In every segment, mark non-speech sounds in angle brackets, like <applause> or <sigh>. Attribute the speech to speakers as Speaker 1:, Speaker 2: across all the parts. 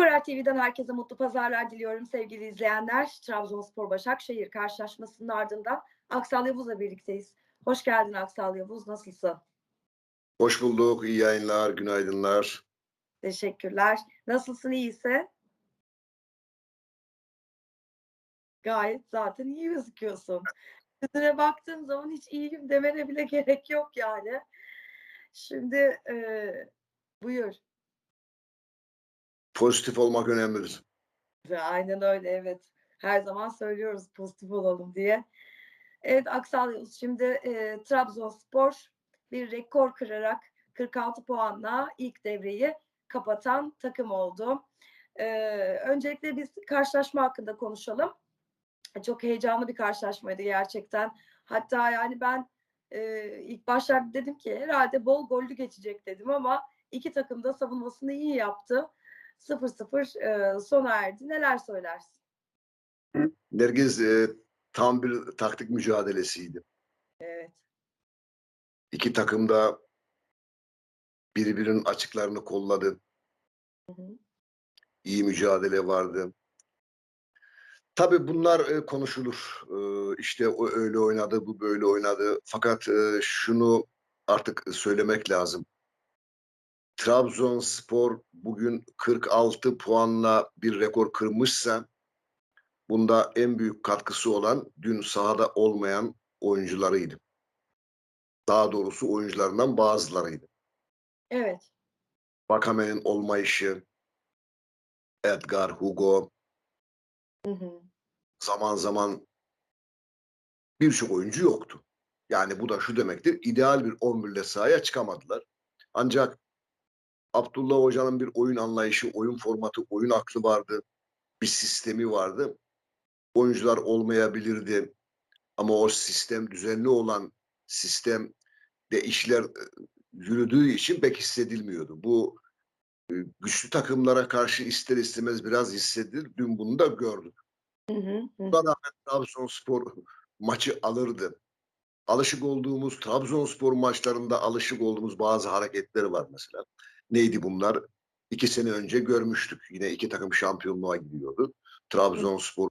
Speaker 1: Skorer TV'den herkese mutlu pazarlar diliyorum sevgili izleyenler. Trabzonspor Başakşehir karşılaşmasının ardından Aksal Yavuz'la birlikteyiz. Hoş geldin Aksal Yavuz, nasılsın?
Speaker 2: Hoş bulduk. İyi yayınlar, günaydınlar.
Speaker 1: Teşekkürler. Nasılsın, iyiyse? Gayet zaten iyi gözüküyorsun. Yüzüne baktığım zaman hiç iyiyim demene bile <laughs> gerek yok yani. Şimdi e, buyur.
Speaker 2: Pozitif olmak önemlidir.
Speaker 1: Aynen öyle evet. Her zaman söylüyoruz pozitif olalım diye. Evet Aksal Yavuz şimdi e, Trabzonspor bir rekor kırarak 46 puanla ilk devreyi kapatan takım oldu. E, öncelikle biz karşılaşma hakkında konuşalım. Çok heyecanlı bir karşılaşmaydı gerçekten. Hatta yani ben e, ilk başlarda dedim ki herhalde bol gollü geçecek dedim ama iki takım da savunmasını iyi yaptı. 0-0 e, sona erdi. Neler söylersin?
Speaker 2: Nergiz e, tam bir taktik mücadelesiydi.
Speaker 1: Evet.
Speaker 2: İki takım da birbirinin açıklarını kolladı.
Speaker 1: Hı hı.
Speaker 2: İyi mücadele vardı. Tabii bunlar e, konuşulur. E, işte o öyle oynadı, bu böyle oynadı. Fakat e, şunu artık söylemek lazım. Trabzonspor bugün 46 puanla bir rekor kırmışsa bunda en büyük katkısı olan dün sahada olmayan oyuncularıydı. Daha doğrusu oyuncularından bazılarıydı.
Speaker 1: Evet.
Speaker 2: Bakame'nin olmayışı, Edgar, Hugo,
Speaker 1: Hı hı.
Speaker 2: zaman zaman birçok oyuncu yoktu. Yani bu da şu demektir, ideal bir 11 ile sahaya çıkamadılar. Ancak Abdullah Hoca'nın bir oyun anlayışı, oyun formatı, oyun aklı vardı. Bir sistemi vardı. Oyuncular olmayabilirdi. Ama o sistem, düzenli olan sistem de işler e, yürüdüğü için pek hissedilmiyordu. Bu e, güçlü takımlara karşı ister istemez biraz hissedilir. Dün bunu da gördük.
Speaker 1: Hı hı. hı.
Speaker 2: Buna rağmen Trabzonspor <laughs> maçı alırdı. Alışık olduğumuz Trabzonspor maçlarında alışık olduğumuz bazı hareketleri var mesela. Neydi bunlar? İki sene önce görmüştük. Yine iki takım şampiyonluğa gidiyordu. Trabzonspor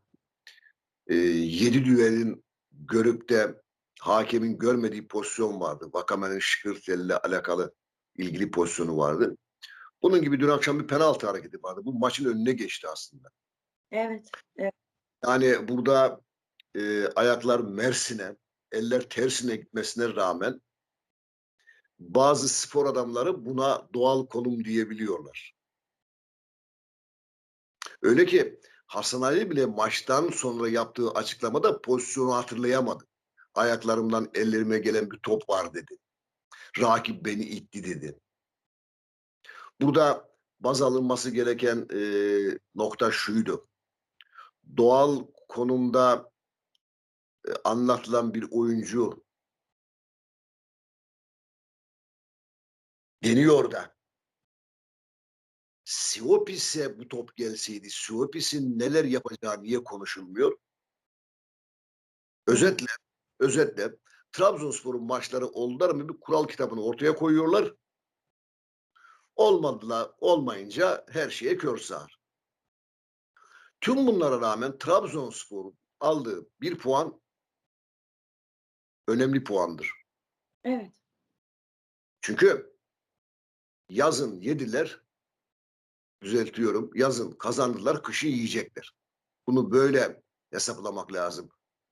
Speaker 2: e, yedi düelin görüp de hakemin görmediği pozisyon vardı. Vakame'nin Şıkırtel'le alakalı ilgili pozisyonu vardı. Bunun gibi dün akşam bir penaltı hareketi vardı. Bu maçın önüne geçti aslında.
Speaker 1: Evet.
Speaker 2: Yani burada e, ayaklar Mersin'e, eller tersine gitmesine rağmen bazı spor adamları buna doğal konum diyebiliyorlar. Öyle ki Hasan Ali bile maçtan sonra yaptığı açıklamada pozisyonu hatırlayamadı. Ayaklarımdan ellerime gelen bir top var dedi. Rakip beni itti dedi. Burada baz alınması gereken e, nokta şuydu. Doğal konumda anlatılan bir oyuncu deniyor da Siopis'e bu top gelseydi Siopis'in neler yapacağı niye konuşulmuyor? Özetle, özetle Trabzonspor'un maçları oldular mı bir kural kitabını ortaya koyuyorlar. Olmadılar, olmayınca her şeye kör sağar. Tüm bunlara rağmen Trabzonspor'un aldığı bir puan önemli puandır.
Speaker 1: Evet.
Speaker 2: Çünkü yazın yediler, düzeltiyorum, yazın kazandılar, kışı yiyecekler. Bunu böyle hesaplamak lazım.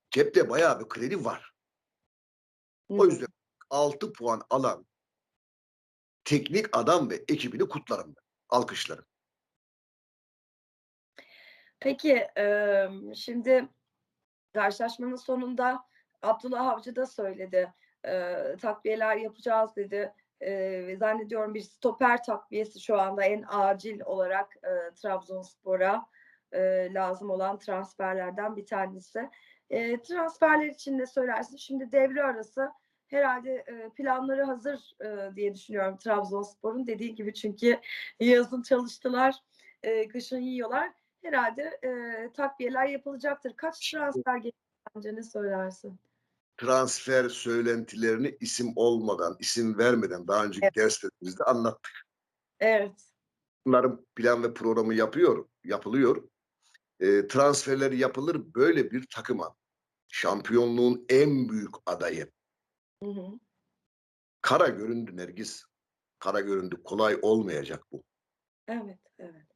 Speaker 2: Cepte bayağı bir kredi var. O yüzden 6 puan alan teknik adam ve ekibini kutlarım ben. Alkışlarım.
Speaker 1: Peki e, şimdi karşılaşmanın sonunda Abdullah Avcı da söyledi. E, takviyeler yapacağız dedi. E, zannediyorum bir stoper takviyesi şu anda en acil olarak e, Trabzonspor'a e, lazım olan transferlerden bir tanesi. E, transferler için de söylersin. Şimdi devre arası herhalde e, planları hazır e, diye düşünüyorum Trabzonspor'un. Dediği gibi çünkü yazın çalıştılar, e, kışın yiyorlar. Herhalde e, takviyeler yapılacaktır. Kaç transfer gelir bence ne söylersin?
Speaker 2: Transfer söylentilerini isim olmadan, isim vermeden daha önceki
Speaker 1: Evet.
Speaker 2: derslerimizde anlattık.
Speaker 1: Evet.
Speaker 2: bunların plan ve programı yapıyor, yapılıyor. E, transferleri yapılır böyle bir takıma. Şampiyonluğun en büyük adayı.
Speaker 1: Hı hı.
Speaker 2: Kara göründü Nergis. Kara göründü. Kolay olmayacak bu.
Speaker 1: Evet, evet.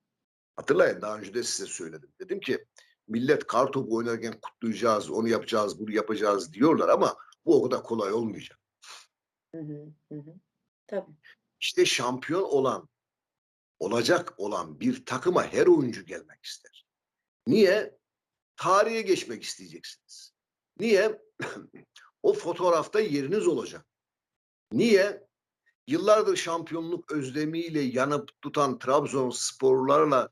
Speaker 2: Hatırlayın daha önce de size söyledim. Dedim ki millet kar topu oynarken kutlayacağız, onu yapacağız, bunu yapacağız diyorlar ama bu o kadar kolay olmayacak.
Speaker 1: Hı hı, hı hı. Tabii.
Speaker 2: İşte şampiyon olan, olacak olan bir takıma her oyuncu gelmek ister. Niye? Tarihe geçmek isteyeceksiniz. Niye? <clears throat> o fotoğrafta yeriniz olacak. Niye? Yıllardır şampiyonluk özlemiyle yanıp tutan Trabzonsporlarla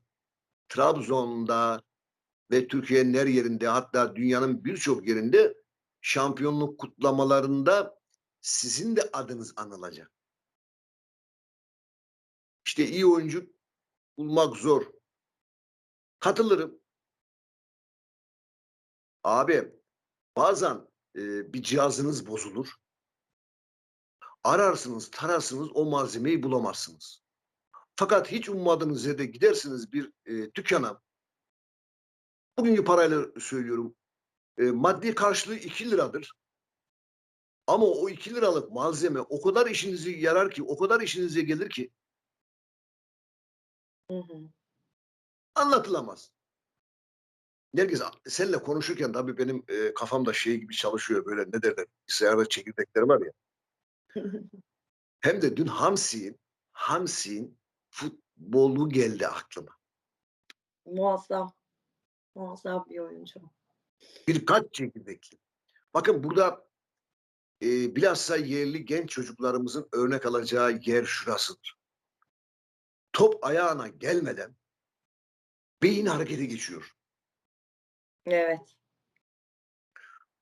Speaker 2: Trabzon'da ve Türkiye'nin her yerinde hatta dünyanın birçok yerinde şampiyonluk kutlamalarında sizin de adınız anılacak. İşte iyi oyuncu bulmak zor. Katılırım. Abi bazen e, bir cihazınız bozulur. Ararsınız, tararsınız o malzemeyi bulamazsınız. Fakat hiç ummadığınız yerde gidersiniz bir e, dükkana. Bugünkü parayla söylüyorum. E, maddi karşılığı 2 liradır. Ama o 2 liralık malzeme o kadar işinize yarar ki, o kadar işinize gelir ki
Speaker 1: Hı hı.
Speaker 2: anlatılamaz. Nergiz seninle konuşurken tabii benim e, kafamda şey gibi çalışıyor böyle ne derler bilgisayarda çekirdekleri var ya. <laughs> Hem de dün Hamsi'nin Hamsi'nin futbolu geldi aklıma.
Speaker 1: Muazzam. Muazzam bir oyuncu.
Speaker 2: Birkaç çekirdekli. Bakın burada e, bilhassa yerli genç çocuklarımızın örnek alacağı yer şurasıdır. Top ayağına gelmeden beyin harekete geçiyor.
Speaker 1: Evet.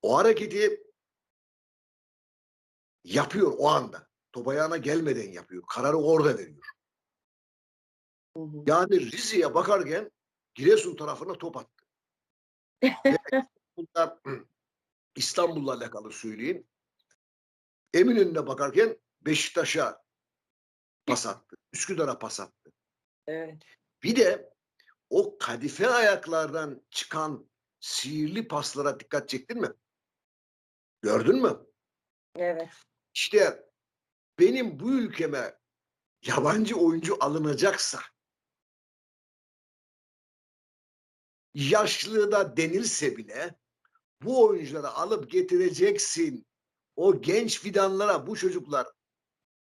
Speaker 2: O hareketi yapıyor o anda. Top ayağına gelmeden yapıyor. Kararı orada veriyor.
Speaker 1: Hı hı.
Speaker 2: Yani Rize'ye bakarken Giresun tarafına top attı. <laughs> Bunda <clears throat> İstanbul'la alakalı söyleyeyim. Eminönü'ne bakarken Beşiktaş'a pas attı. Üsküdar'a pas attı.
Speaker 1: Evet.
Speaker 2: Bir de o kadife ayaklardan çıkan sihirli paslara dikkat çektin mi? Gördün mü?
Speaker 1: Evet.
Speaker 2: İşte benim bu ülkeme yabancı oyuncu alınacaksa yaşlı da denilse bile bu oyuncuları alıp getireceksin. O genç fidanlara bu çocuklar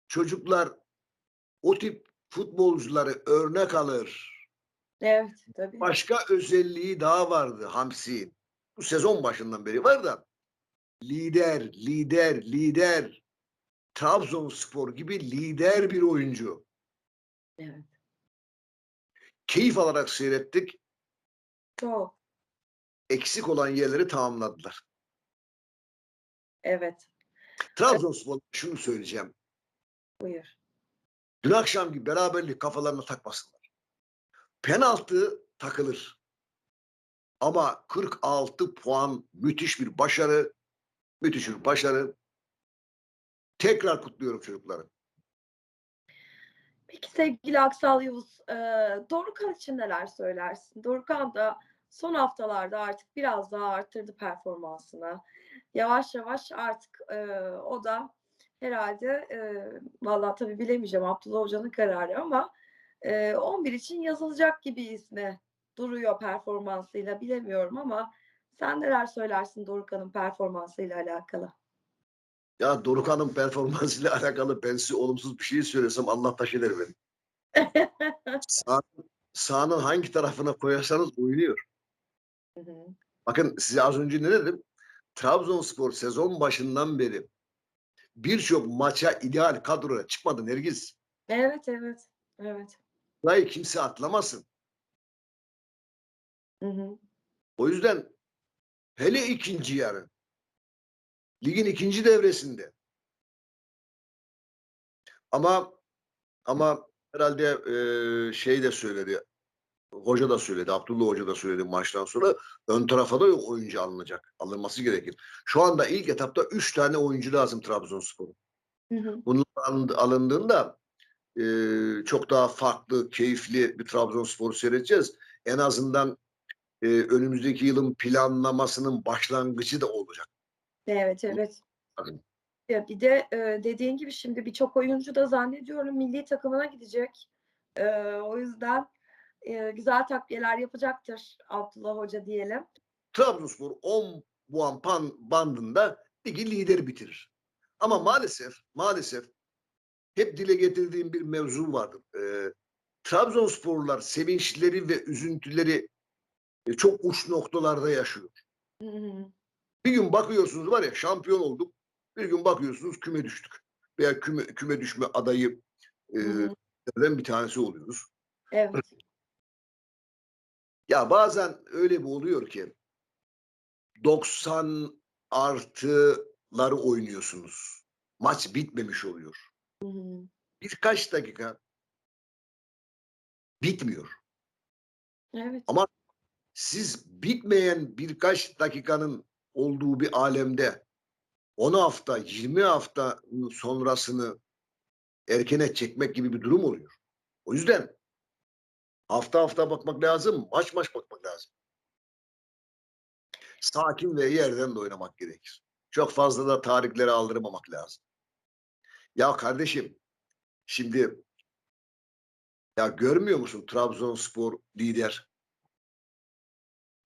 Speaker 2: çocuklar o tip futbolcuları örnek alır.
Speaker 1: Evet. Tabii.
Speaker 2: Başka özelliği daha vardı Hamsi. Bu sezon başından beri var da lider, lider, lider. Trabzonspor gibi lider bir oyuncu.
Speaker 1: Evet.
Speaker 2: Keyif alarak seyrettik.
Speaker 1: Çok.
Speaker 2: Eksik olan yerleri tamamladılar.
Speaker 1: Evet.
Speaker 2: Trabzonspor şunu söyleyeceğim.
Speaker 1: Buyur.
Speaker 2: Dün akşamki beraberlik kafalarına takmasınlar. Penaltı takılır. Ama 46 puan müthiş bir başarı. Müthiş bir başarı. Tekrar kutluyorum çocukları.
Speaker 1: Peki sevgili Aksal Yavuz, e, Dorukhan için neler söylersin? Dorukhan da son haftalarda artık biraz daha arttırdı performansını. Yavaş yavaş artık e, o da herhalde e, vallahi tabii bilemeyeceğim Abdullah Hoca'nın kararı ama e, 11 için yazılacak gibi ismi duruyor performansıyla bilemiyorum ama sen neler söylersin Dorukhan'ın performansıyla alakalı?
Speaker 2: Ya Dorukhan'ın performansıyla <laughs> alakalı ben size olumsuz bir şey söylesem Allah taş eder beni. <laughs> Sağ, sahanın hangi tarafına koyarsanız oynuyor.
Speaker 1: Hı hı.
Speaker 2: Bakın size az önce ne dedim? Trabzonspor sezon başından beri birçok maça ideal kadroya çıkmadı Nergiz.
Speaker 1: evet evet evet.
Speaker 2: Burayı kimse atlamasın.
Speaker 1: Hı hı.
Speaker 2: O yüzden hele ikinci yarı ligin ikinci devresinde ama ama herhalde e, şey de söyledi hoca da söyledi Abdullah Hoca da söyledi maçtan sonra ön tarafa da yok oyuncu alınacak alınması gerekir. Şu anda ilk etapta üç tane oyuncu lazım Trabzonspor'un. Bunlar alındı- alındığında e, çok daha farklı, keyifli bir Trabzonspor'u seyredeceğiz. En azından e, önümüzdeki yılın planlamasının başlangıcı da olacak.
Speaker 1: Evet evet. Ya bir de e, dediğin gibi şimdi birçok oyuncu da zannediyorum milli takımına gidecek. E, o yüzden e, güzel takviyeler yapacaktır Abdullah Hoca diyelim.
Speaker 2: Trabzonspor 10 puan pan bandında ligi lider bitirir. Ama maalesef maalesef hep dile getirdiğim bir mevzu vardır. Ee, Trabzonsporlular sevinçleri ve üzüntüleri e, çok uç noktalarda yaşıyor.
Speaker 1: Hı hı.
Speaker 2: Bir gün bakıyorsunuz var ya şampiyon olduk. Bir gün bakıyorsunuz küme düştük. Veya küme, küme düşme adayı e,
Speaker 1: Hı hı.
Speaker 2: bir tanesi oluyoruz.
Speaker 1: Evet.
Speaker 2: Ya bazen öyle bir oluyor ki 90 artıları oynuyorsunuz. Maç bitmemiş oluyor.
Speaker 1: Hı hı.
Speaker 2: Birkaç dakika bitmiyor.
Speaker 1: Evet.
Speaker 2: Ama Siz bitmeyen birkaç dakikanın olduğu bir alemde 10 hafta, 20 hafta sonrasını erkene çekmek gibi bir durum oluyor. O yüzden hafta hafta bakmak lazım, maç maç bakmak lazım. Sakin ve yerden de oynamak gerekir. Çok fazla da tarihlere aldırmamak lazım. Ya kardeşim, şimdi ya görmüyor musun Trabzonspor lider?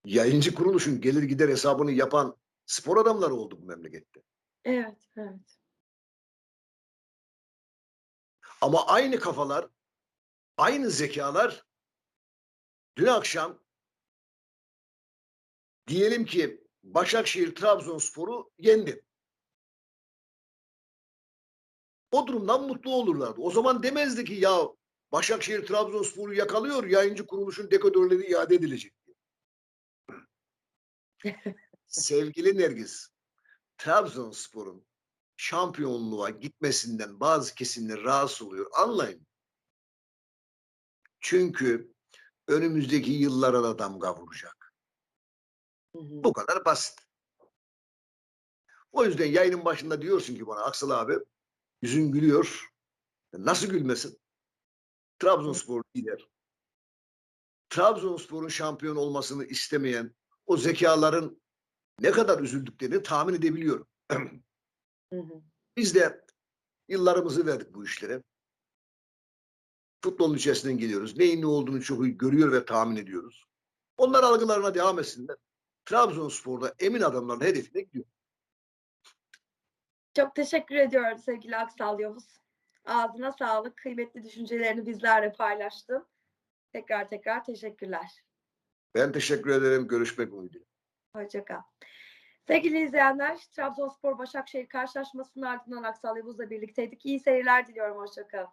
Speaker 2: Yayıncı kuruluşun gelir gider hesabını yapan spor adamları oldu bu memlekette.
Speaker 1: Evet. Evet.
Speaker 2: Ama aynı kafalar, aynı zekalar dün akşam diyelim ki Başakşehir Trabzonspor'u yendi. O durumdan mutlu olurlardı. O zaman demezdi ki ya Başakşehir Trabzonspor'u yakalıyor, yayıncı kuruluşun dekodörleri iade edilecek. <laughs> Sevgili Nergis, Trabzonspor'un şampiyonluğa gitmesinden bazı kesimler rahatsız oluyor. Anlayın. Çünkü önümüzdeki yıllara da damga vuracak.
Speaker 1: Hı hı.
Speaker 2: Bu kadar basit. O yüzden yayının başında diyorsun ki bana Aksal abi yüzün gülüyor. Nasıl gülmesin? Trabzonspor lider. Trabzonspor'un şampiyon olmasını istemeyen o zekaların ne kadar üzüldüklerini tahmin edebiliyorum. <clears throat>
Speaker 1: Hı hı.
Speaker 2: Biz de yıllarımızı verdik bu işlere. Futbolun içerisinden geliyoruz. Neyin ne olduğunu çok iyi görüyor ve tahmin ediyoruz. Onlar algılarına devam etsinler. Trabzonspor'da emin adamların hedefine gidiyor.
Speaker 1: Çok teşekkür ediyorum sevgili Aksal Yavuz. Ağzına sağlık. Kıymetli düşüncelerini bizlerle paylaştın. Tekrar tekrar teşekkürler.
Speaker 2: Ben teşekkür ederim. Görüşmek umuduyla.
Speaker 1: Hoşça kal. Sevgili izleyenler, Trabzonspor Başakşehir karşılaşmasının ardından Aksal Yavuz'la birlikteydik. İyi seyirler diliyorum. Hoşça kal.